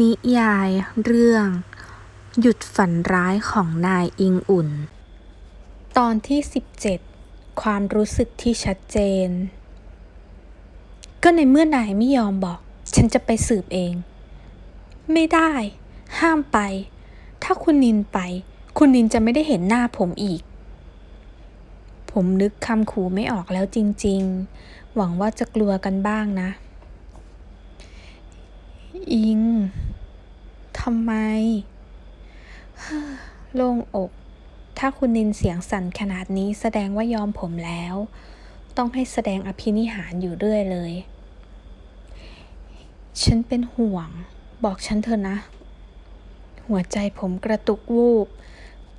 นิยายเรื่อง หยุดฝันร้ายของนายอิงอุ่น ตอนที่ 17 ความรู้สึกที่ชัดเจน ก็ในเมื่อนายไม่ยอมบอก ฉันจะไปสืบเอง ไม่ได้ ห้ามไป ถ้าคุณนินไป คุณนินจะไม่ได้เห็นหน้าผมอีก ผมนึกคำขู่ไม่ออกแล้วจริง ๆ หวังว่าจะกลัวกันบ้างนะอิง ทำไมโล่งอก ถ้าคุณนินเสียงสั่นขนาดนี้แสดงว่ายอมผมแล้ว ต้องให้แสดงอภินิหารอยู่เรื่อยเลย ฉันเป็นห่วง บอกฉันเถอะนะ หัวใจผมกระตุกวูบ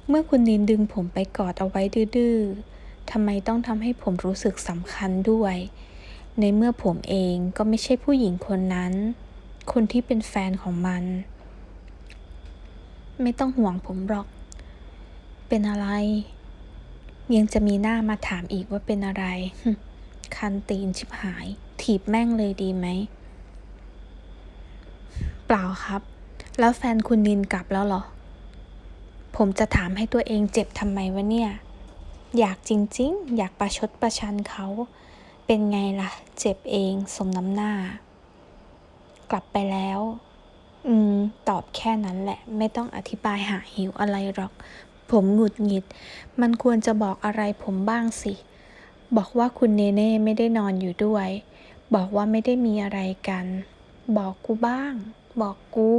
เมื่อคุณนินดึงผมไปกอดเอาไว้ดื้อๆทำไมต้องทำให้ผมรู้สึกสำคัญด้วย ในเมื่อผมเองก็ไม่ใช่ผู้หญิงคนนั้น คนที่เป็นแฟนของมัน ไม่ต้องห่วงผมหรอก เป็นอะไร ยังจะมีหน้ามาถามอีกว่าเป็นอะไร คันตีนชิบหาย ถีบแม่งเลยดีไหม เปล่าครับ แล้วแฟนคุณนินกลับแล้วเหรอ ผมจะถามให้ตัวเองเจ็บทำไมวะเนี่ย อยากจริง ๆ อยากประชดประชันเขา เป็นไงล่ะ เจ็บเองสมน้ำหน้า กลับไปแล้ว อืม ตอบแค่นั้นแหละ ไม่ต้องอธิบายหาหิวอะไรหรอก ผมหงุดหงิด มันควรจะบอกอะไรผมบ้างสิ บอกว่าคุณเนเน่ไม่ได้นอนอยู่ด้วย บอกว่าไม่ได้มีอะไรกัน บอกกูบ้าง บอกกู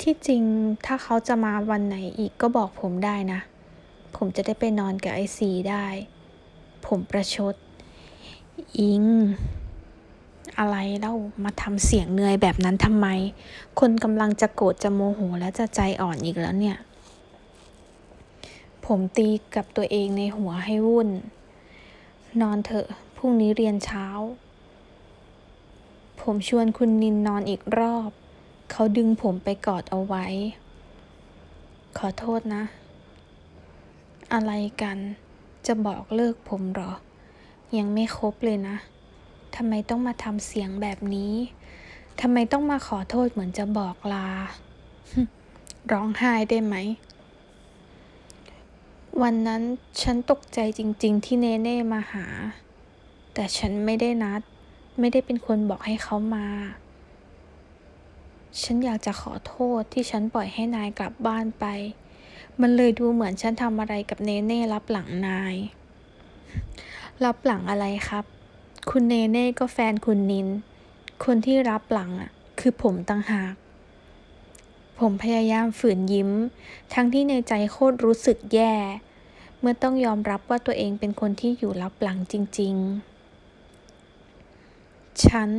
ที่จริงถ้าเขาจะมาวันไหนอีกก็บอกผมได้นะ ผมจะได้ไปนอนกับไอซีได้ ผมประชด อิง อะไรเล่ามาทำเสียงเหนื่อยแบบนั้นทำไม คนกำลังจะโกรธจะโมโหและจะใจอ่อนอีกแล้วเนี่ย ผมตีกับตัวเองในหัวให้วุ่น นอนเถอะ พรุ่งนี้เรียนเช้า ผมชวนคุณนินนอนอีกรอบ เขาดึงผมไปกอดเอาไว้ ขอโทษนะ อะไรกัน จะบอกเลิกผมหรอ ยังไม่ครบเลยนะ ทำไมต้องมาทำเสียงแบบนี้ทำไมต้องมาขอโทษเหมือนจะบอกลา ร้องไห้ได้ไหม วันนั้นฉันตกใจจริง ๆ ที่เนเน่มาหา แต่ฉันไม่ได้นัด ไม่ได้เป็นคนบอกให้เขามา ฉันอยากจะขอโทษที่ฉันปล่อยให้นายกลับบ้านไป มันเลยดูเหมือนฉันทำอะไรกับเนเน่รับหลังนาย รับหลังอะไรครับ คุณเนเน่ก็แฟนคุณนิน คนที่รับหลังอะ คือผมต่างหาก ผมพยายามฝืนยิ้ม ทั้งที่ในใจโคตรรู้สึกแย่ เมื่อต้องยอมรับว่าตัวเองเป็นคนที่อยู่รับหลังจริง ๆ ฉัน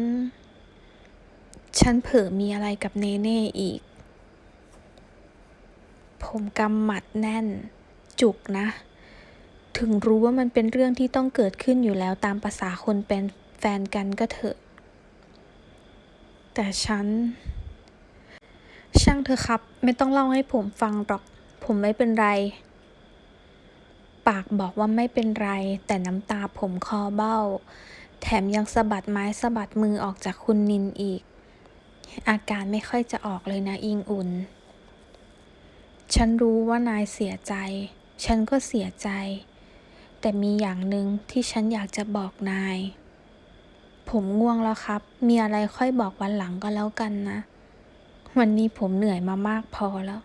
ฉันเผลอมีอะไรกับเนเน่อีก ผมกำหมัดแน่น จุกนะ ถึงรู้ว่ามันเป็นเรื่องที่ต้องเกิดขึ้นอยู่แล้วตามภาษาคนเป็นแฟนกันก็เถอะ แต่ฉัน ช่างเถอครับ ไม่ต้องเล่าให้ผมฟังหรอก ผมไม่เป็นไร ปากบอกว่าไม่เป็นไร แต่น้ำตาผมคอเบ้า แถมยังสะบัดไม้สะบัดมือออกจากคุณนินอีก อาการไม่ค่อยจะออกเลยนะอิงอุ่น ฉันรู้ว่านายเสียใจ ฉันก็เสียใจ แต่มีอย่างหนึ่งที่ฉันอยากจะบอกนาย ผมง่วงแล้วครับ มีอะไรค่อยบอกวันหลังก็แล้วกันนะ วันนี้ผมเหนื่อยมามากพอแล้ว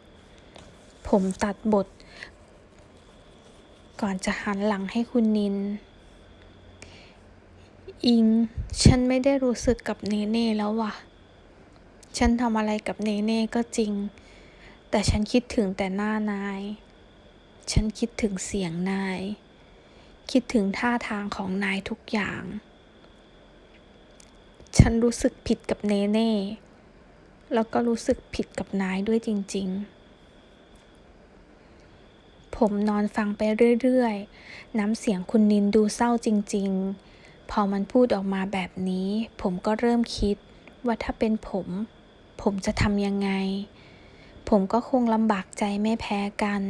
ผมตัดบท ก่อนจะหันหลังให้คุณนิน อิง ฉันไม่ได้รู้สึกกับเนเน่แล้วว่ะ ฉันทำอะไรกับเนเน่ก็จริง แต่ฉันคิดถึงแต่หน้านาย ฉันคิดถึงเสียงนาย คิดถึงท่าทางของนายทุกอย่าง ฉันรู้สึกผิดกับเนเน่ แล้วก็รู้สึกผิดกับนายด้วยจริง ๆ ผมนอนฟังไปเรื่อย ๆ น้ำเสียงคุณนินดูเศร้าจริง ๆ พอมันพูดออกมาแบบนี้ ผมก็เริ่มคิดว่าถ้าเป็นผม ผมจะทำยังไง ผมก็คงลำบากใจไม่แพ้กัน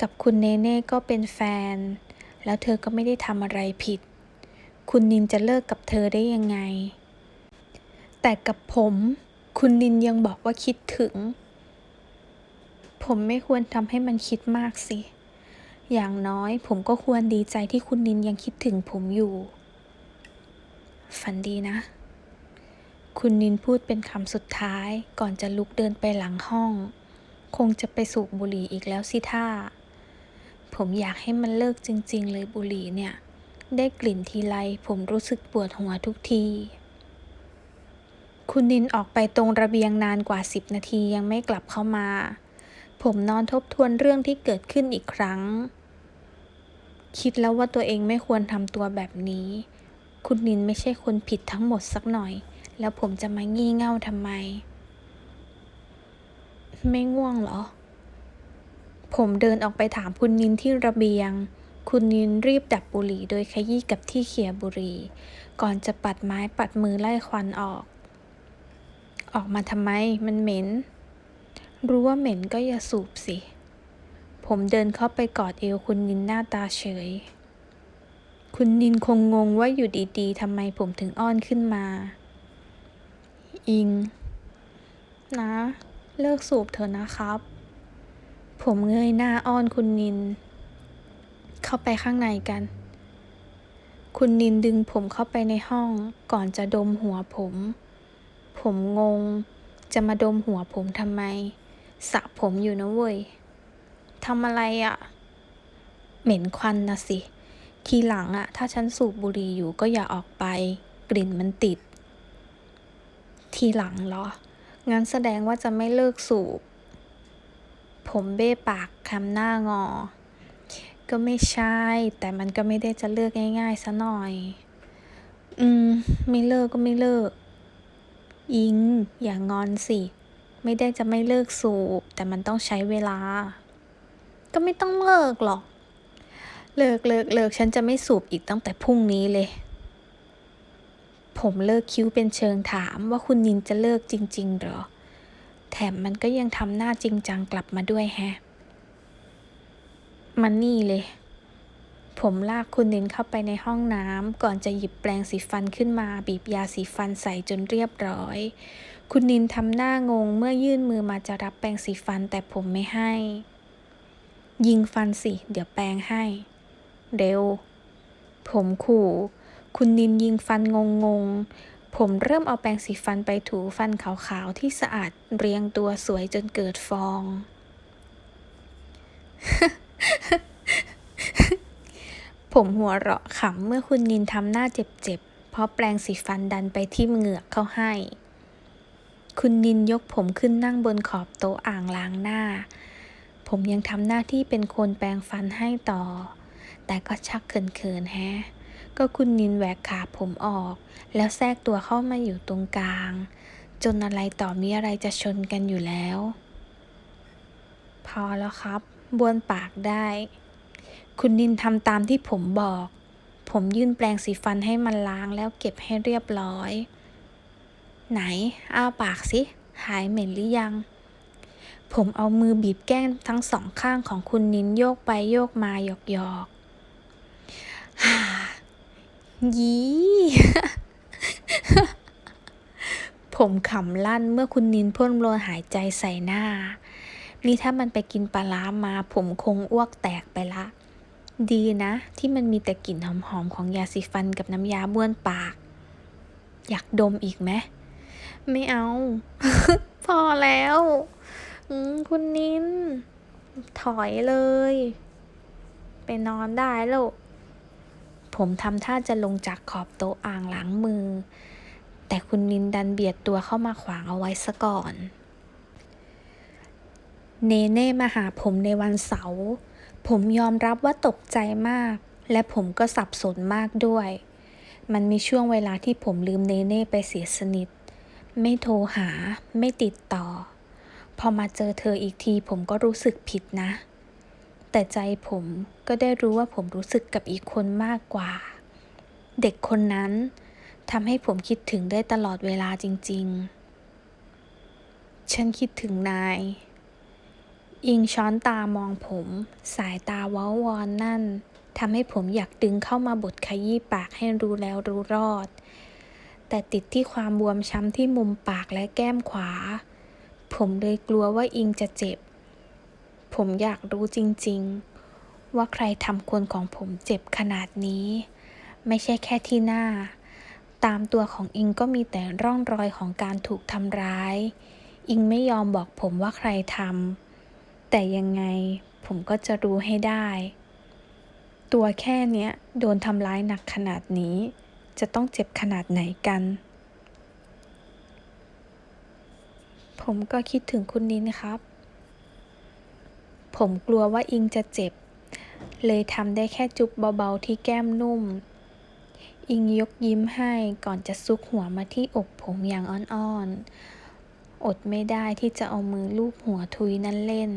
กับคุณเนเน่ก็เป็นแฟน แล้วเธอก็ไม่ได้ทำอะไรผิด คุณนินจะเลิกกับเธอได้ยังไง แต่กับผม คุณนินยังบอกว่าคิดถึง ผมไม่ควรทำให้มันคิดมากสิ อย่างน้อยผมก็ควรดีใจที่คุณนินยังคิดถึงผมอยู่ ฝันดีนะ คุณนินพูดเป็นคำสุดท้ายก่อนจะลุกเดินไปหลังห้อง คงจะไปสูบบุหรี่อีกแล้วสิท่า ผมอยากให้มันเลิกจริง ๆ เลยบุหรี่เนี่ย ได้กลิ่นทีไรผมรู้สึกปวดหัวทุกที คุณนินออกไปตรงระเบียงนานกว่าสิบนาทียังไม่กลับเข้ามา ผมนอนทบทวนเรื่องที่เกิดขึ้นอีกครั้ง คิดแล้วว่าตัวเองไม่ควรทำตัวแบบนี้ คุณนินไม่ใช่คนผิดทั้งหมดสักหน่อย แล้วผมจะมางี่เง่าทำไม ไม่ง่วงเหรอ ผมเดินออกไปถามคุณนินที่ระเบียง คุณนินรีบดับบุหรี่โดยขยี้กับที่เขี่ยบุหรี่ ก่อนจะปัดไม้ปัดมือไล่ควันออก ออกมาทำไม มันเหม็น รู้ว่าเหม็นก็อย่าสูบสิ ผมเดินเข้าไปกอดเอวคุณนินหน้าตาเฉย คุณนินคงงงว่าอยู่ดีๆทำไมผมถึงอ้อนขึ้นมา อิง นะ เลิกสูบเถอะนะครับ ผมเงยหน้าอ้อนคุณนิน เข้าไปข้างในกัน คุณนินดึงผมเข้าไปในห้องก่อนจะดมหัวผม ผมงง จะมาดมหัวผมทำไมสระผมอยู่นะเว้ยทำอะไรอะ่ะ เหม็นควันนะสิ ทีหลังอะ่ะ ถ้าฉันสูบบุหรี่อยู่ก็อย่าออกไป กลิ่นมันติด ทีหลังเหรอ งั้นแสดงว่าจะไม่เลิกสูบ ผมเบ้ปากคำหน้างอ ก็ไม่ใช่ แต่มันก็ไม่ได้จะเลิกง่ายๆซะหน่อย อืม ไม่เลิกก็ไม่เลิก อิง อย่างงอนสิ ไม่ได้จะไม่เลิกสูบ แต่มันต้องใช้เวลา ก็ไม่ต้องเลิกหรอก เลิกเลิกเลิกฉันจะไม่สูบอีกตั้งแต่พรุ่งนี้เลยผมเลิกคิ้วเป็นเชิงถามว่าคุณนินจะเลิกจริง ๆ หรอ แถมมันก็ยังทำหน้าจริงจังกลับมาด้วยแฮะ มันนี่เลย ผมลากคุณนินเข้าไปในห้องน้ำก่อนจะหยิบแปรงสีฟันขึ้นมาบีบยาสีฟันใส่จนเรียบร้อย คุณนินทำหน้างงเมื่อยื่นมือมาจะรับแปรงสีฟันแต่ผมไม่ให้ ยิงฟันสิ เดี๋ยวแปรงให้ เร็ว ผมขู่ คุณนินยิงฟันงงง ผมเริ่มเอาแปรงสีฟันไปถูฟันขาวๆ ที่สะอาดเรียงตัวสวยจนเกิดฟอง ผมหัวเราะขำเมื่อคุณนินทำหน้าเจ็บๆ เพราะแปรงสีฟันดันไปที่เหงือกเขาให้ คุณนินยกผมขึ้นนั่งบนขอบโต๊ะอ่างล้างหน้า ผมยังทำหน้าที่เป็นคนแปรงฟันให้ต่อ แต่ก็ชักเขินๆแฮะ ก็คุณนินแหวกขาผมออก แล้วแทรกตัวเข้ามาอยู่ตรงกลาง จนอะไรต่อมีอะไรจะชนกันอยู่แล้ว พอแล้วครับบ้วนปากได้ คุณนินทำตามที่ผมบอก ผมยื่นแปรงสีฟันให้มันล้างแล้วเก็บให้เรียบร้อย ไหน อ้าปากสิ หายเหม็นหรือยังผมเอามือบีบแก้มทั้งสองข้างของคุณนินโยกไปโยกมาหยอกหยอกฮ่า ยีผมขำลั่นเมื่อคุณนินพ่นโลหายใจใส่หน้า นี่ถ้ามันไปกินปลาล้ามา ผมคงอ้วกแตกไปละ ดีนะ ที่มันมีแต่กลิ่นหอมๆของยาสีฟันกับน้ำยาบ้วนปาก อยากดมอีกไหม ไม่เอา พอแล้วคุณนิน ถอยเลย ไปนอนได้แล้ว ผมทำท่าจะลงจากขอบโต๊ะอ่างล้างมือ แต่คุณนินดันเบียดตัวเข้ามาขวางเอาไว้ซะก่อน เนเน่มาหาผมในวันเสาร์ผมยอมรับว่าตกใจมาก และผมก็สับสนมากด้วย มันมีช่วงเวลาที่ผมลืมเนเน่ไปเสียสนิท ไม่โทรหา ไม่ติดต่อ พอมาเจอเธออีกทีผมก็รู้สึกผิดนะ แต่ใจผมก็ได้รู้ว่าผมรู้สึกกับอีกคนมากกว่า เด็กคนนั้นทำให้ผมคิดถึงได้ตลอดเวลาจริง ๆ ฉันคิดถึงนายอิงช้อนตามองผม สายตาว้าวอนนั่นทำให้ผมอยากดึงเข้ามาบดขยี้ปากให้รู้แล้วรู้รอด แต่ติดที่ความบวมช้ำที่มุมปากและแก้มขวา ผมเลยกลัวว่าอิงจะเจ็บ ผมอยากรู้จริงๆ ว่าใครทำคนของผมเจ็บขนาดนี้ ไม่ใช่แค่ที่หน้า ตามตัวของอิงก็มีแต่ร่องรอยของการถูกทำร้าย อิงไม่ยอมบอกผมว่าใครทำแต่ยังไงผมก็จะรู้ให้ได้ ตัวแค่เนี้ยโดนทำร้ายหนักขนาดนี้ จะต้องเจ็บขนาดไหนกันผมก็คิดถึงคุณนินครับ ผมกลัวว่าอิงจะเจ็บ เลยทำได้แค่จุบเบาๆที่แก้มนุ่ม อิงยกยิ้มให้ก่อนจะซุกหัวมาที่อกผมอย่างอ่อนๆ อดไม่ได้ที่จะเอามือลูบหัวทุยนั่นเล่น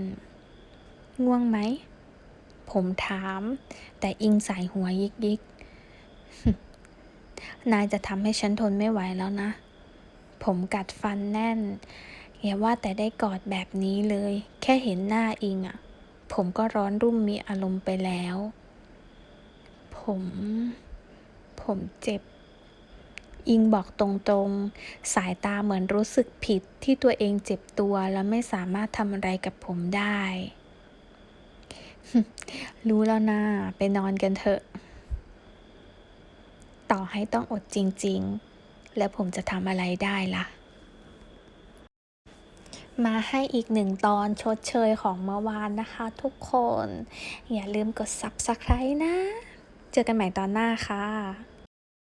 ง่วงไหม ผมถาม แต่อิงใส่หัวยิกยิกๆนายจะทำให้ฉันทนไม่ไหวแล้วนะ ผมกัดฟันแน่น อย่าว่าแต่ได้กอดแบบนี้เลย แค่เห็นหน้าอิงอะผมก็ร้อนรุ่มมีอารมณ์ไปแล้ว ผม ผมเจ็บ อิงบอกตรงๆ สายตาเหมือนรู้สึกผิดที่ตัวเองเจ็บตัวแล้วไม่สามารถทำอะไรกับผมได้ รู้แล้วนะไปนอนกันเถอะ ต่อให้ต้องอดจริง ๆ แล้วผมจะทำอะไรได้ล่ะ มาให้อีกหนึ่งตอนชดเชยของเมื่อวานนะคะทุกคน อย่าลืมกด Subscribe นะ เจอกันใหม่ตอนหน้าค่ะ